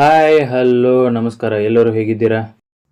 Hi hello ನಮಸ್ಕಾರ. ಎಲ್ಲರೂ ಹೇಗಿದ್ದೀರಾ?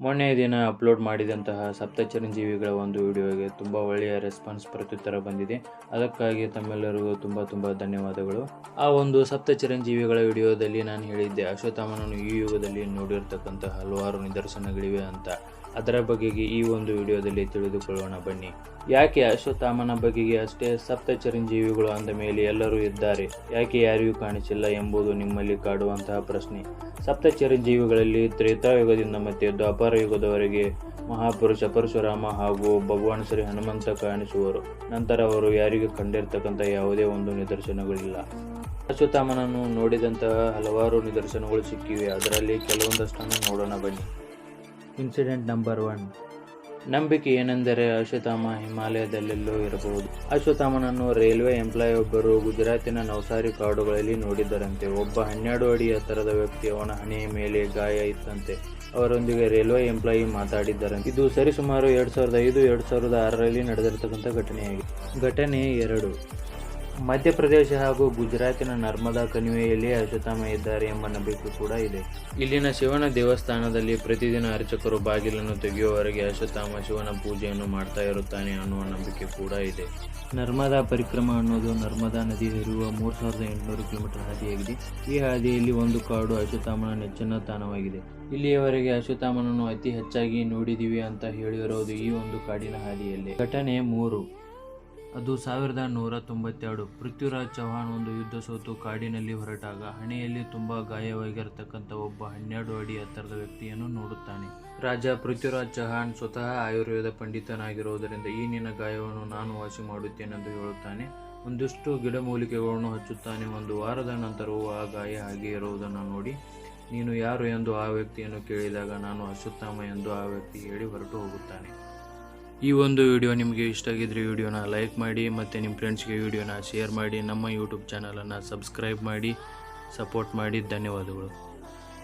ಮೊನ್ನೆ ದಿನ ಅಪ್ಲೋಡ್ ಮಾಡಿದಂತಹ ಸಪ್ತ ಚಿರಂಜೀವಿಗಳ ಒಂದು ವಿಡಿಯೋಗೆ ತುಂಬ ಒಳ್ಳೆಯ ರೆಸ್ಪಾನ್ಸ್ ಪ್ರತ್ಯುತ್ತರ ಬಂದಿದೆ. ಅದಕ್ಕಾಗಿ ತಮ್ಮೆಲ್ಲರಿಗೂ ತುಂಬ ತುಂಬ ಧನ್ಯವಾದಗಳು. ಆ ಒಂದು ಸಪ್ತ ಚಿರಂಜೀವಿಗಳ ವಿಡಿಯೋದಲ್ಲಿ ನಾನು ಹೇಳಿದ್ದೆ, ಅಶ್ವತ್ಥಾಮನನ್ನು ಈ ಯುಗದಲ್ಲಿ ನೋಡಿರ್ತಕ್ಕಂಥ ಹಲವಾರು ನಿದರ್ಶನಗಳಿವೆ ಅಂತ. ಅದರ ಬಗೆಗೆ ಈ ಒಂದು ವಿಡಿಯೋದಲ್ಲಿ ತಿಳಿದುಕೊಳ್ಳೋಣ ಬನ್ನಿ. ಯಾಕೆ ಅಶ್ವತ್ಥಾಮನ ಬಗೆಗೆ ಅಷ್ಟೇ ಸಪ್ತ ಚಿರಂಜೀವಿಗಳು ಅಂದ ಮೇಲೆ ಎಲ್ಲರೂ ಇದ್ದಾರೆ? ಯಾಕೆ ಯಾರಿಗೂ ಕಾಣಿಸಿಲ್ಲ ಎಂಬುದು ನಿಮ್ಮಲ್ಲಿ ಕಾಡುವಂತಹ ಪ್ರಶ್ನೆ. ಸಪ್ತ ಚಿರಂಜೀವಿಗಳಲ್ಲಿ ತ್ರೇತಾಯುಗದಿಂದ ಮತ್ತೆ ದ್ವಾಪಾರ ಯುಗದವರೆಗೆ ಮಹಾಪುರುಷ ಪರಶುರಾಮ ಹಾಗೂ ಭಗವಾನ್ ಶ್ರೀ ಹನುಮಂತ ಕಾಣಿಸುವರು. ನಂತರ ಅವರು ಯಾರಿಗೂ ಕಂಡಿರ್ತಕ್ಕಂಥ ಯಾವುದೇ ಒಂದು ನಿದರ್ಶನಗಳಿಲ್ಲ. ಅಶ್ವತ್ಥಾಮನನ್ನು ನೋಡಿದಂತಹ ಹಲವಾರು ನಿದರ್ಶನಗಳು ಸಿಕ್ಕಿವೆ. ಅದರಲ್ಲಿ ಕೆಲವೊಂದಷ್ಟನ್ನು ನೋಡೋಣ ಬನ್ನಿ. ಇನ್ಸಿಡೆಂಟ್ ನಂಬರ್ ಒನ್ ನಂಬಿಕೆ ಏನೆಂದರೆ ಅಶ್ವತ್ಥಾಮ ಹಿಮಾಲಯದಲ್ಲೆಲ್ಲೋ ಇರಬಹುದು. ಅಶ್ವತ್ಥಾಮನನ್ನು ರೈಲ್ವೆ ಎಂಪ್ಲಾಯ್ ಒಬ್ಬರು ಗುಜರಾತಿನ ನವಸಾರಿ ಕಾಡುಗಳಲ್ಲಿ ನೋಡಿದ್ದರಂತೆ. ಒಬ್ಬ ಹನ್ನೆರಡು ಅಡಿ ಎತ್ತರದ ವ್ಯಕ್ತಿ ಅವನ ಹಣೆಯ ಮೇಲೆ ಗಾಯ ಇತ್ತಂತೆ. ಅವರೊಂದಿಗೆ ರೈಲ್ವೆ ಎಂಪ್ಲಾಯಿ ಮಾತಾಡಿದ್ದರಂತೆ. ಇದು ಸರಿಸುಮಾರು ಎರಡು ಸಾವಿರದ ಐದು, ಎರಡು ಸಾವಿರದ ಆರರಲ್ಲಿ ನಡೆದಿರತಕ್ಕಂಥ ಘಟನೆಯಾಗಿದೆ. ಘಟನೆ ಎರಡು. ಮಧ್ಯಪ್ರದೇಶ ಹಾಗೂ ಗುಜರಾತಿನ ನರ್ಮದಾ ಕಣಿವೆಯಲ್ಲಿ ಅಶ್ವತ್ಥಾಮ ಇದ್ದಾರೆ ಎಂಬ ನಂಬಿಕೆ ಕೂಡ ಇದೆ. ಇಲ್ಲಿನ ಶಿವನ ದೇವಸ್ಥಾನದಲ್ಲಿ ಪ್ರತಿದಿನ ಅರ್ಚಕರು ಬಾಗಿಲನ್ನು ತೆಗೆಯುವವರೆಗೆ ಅಶ್ವತ್ಥಾಮ ಶಿವನ ಪೂಜೆಯನ್ನು ಮಾಡ್ತಾ ಇರುತ್ತಾನೆ ಅನ್ನುವ ನಂಬಿಕೆ ಕೂಡ ಇದೆ. ನರ್ಮದಾ ಪರಿಕ್ರಮ ಅನ್ನೋದು ನರ್ಮದಾ ನದಿ ಹರಿಯುವ ಮೂರು ಸಾವಿರದ ಎಂಟುನೂರು ಕಿಲೋಮೀಟರ್ ಹಾದಿಯಾಗಿದೆ. ಈ ಹಾದಿಯಲ್ಲಿ ಒಂದು ಕಾಡು ಅಶ್ವತ್ಥಾಮನ ನೆಚ್ಚಿನ ತಾಣವಾಗಿದೆ. ಇಲ್ಲಿಯವರೆಗೆ ಅಶ್ವತ್ಥಾಮನನ್ನು ಅತಿ ಹೆಚ್ಚಾಗಿ ನೋಡಿದೀವಿ ಅಂತ ಹೇಳಿರೋದು ಈ ಒಂದು ಕಾಡಿನ ಹಾದಿಯಲ್ಲಿ. ಘಟನೆ ಮೂರು. ಅದು ಸಾವಿರದ ನೂರ ತೊಂಬತ್ತೆರಡು. ಪೃಥ್ವಿರಾಜ್ ಚೌಹಾಣ್ ಒಂದು ಯುದ್ಧ ಸೋತು ಕಾಡಿನಲ್ಲಿ ಹೊರಟಾಗ ಹಣೆಯಲ್ಲಿ ತುಂಬ ಗಾಯವಾಗಿರತಕ್ಕಂಥ ಒಬ್ಬ ಹನ್ನೆರಡು ಅಡಿ ಎತ್ತರದ ವ್ಯಕ್ತಿಯನ್ನು ನೋಡುತ್ತಾನೆ. ರಾಜ ಪೃಥ್ವಿರಾಜ್ ಚೌಹಾಣ್ ಸ್ವತಃ ಆಯುರ್ವೇದ ಪಂಡಿತನಾಗಿರುವುದರಿಂದ ಈ ನಿನ್ನ ಗಾಯವನ್ನು ನಾನು ವಾಸಿ ಮಾಡುತ್ತೇನೆಂದು ಹೇಳುತ್ತಾನೆ. ಒಂದಿಷ್ಟು ಗಿಡಮೂಲಿಕೆಗಳನ್ನು ಹಚ್ಚುತ್ತಾನೆ. ಒಂದು ವಾರದ ನಂತರವೂ ಆ ಗಾಯ ಹಾಗೆ ಇರುವುದನ್ನು ನೋಡಿ, ನೀನು ಯಾರು ಎಂದು ಆ ವ್ಯಕ್ತಿಯನ್ನು ಕೇಳಿದಾಗ ನಾನು ಅಶ್ವತ್ಥಾಮ ಎಂದು ಆ ವ್ಯಕ್ತಿ ಹೇಳಿ ಹೊರಟು ಹೋಗುತ್ತಾನೆ. ಈ ಒಂದು ವಿಡಿಯೋ ನಿಮಗೆ ಇಷ್ಟ ಆಗಿದ್ರೆ ವಿಡಿಯೋನ ಲೈಕ್ ಮಾಡಿ ಮತ್ತು ನಿಮ್ಮ ಫ್ರೆಂಡ್ಸ್ಗೆ ವಿಡಿಯೋನ ಶೇರ್ ಮಾಡಿ ನಮ್ಮ ಯೂಟ್ಯೂಬ್ ಚಾನಲನ್ನು ಸಬ್ಸ್ಕ್ರೈಬ್ ಮಾಡಿ ಸಪೋರ್ಟ್ ಮಾಡಿ. ಧನ್ಯವಾದಗಳು.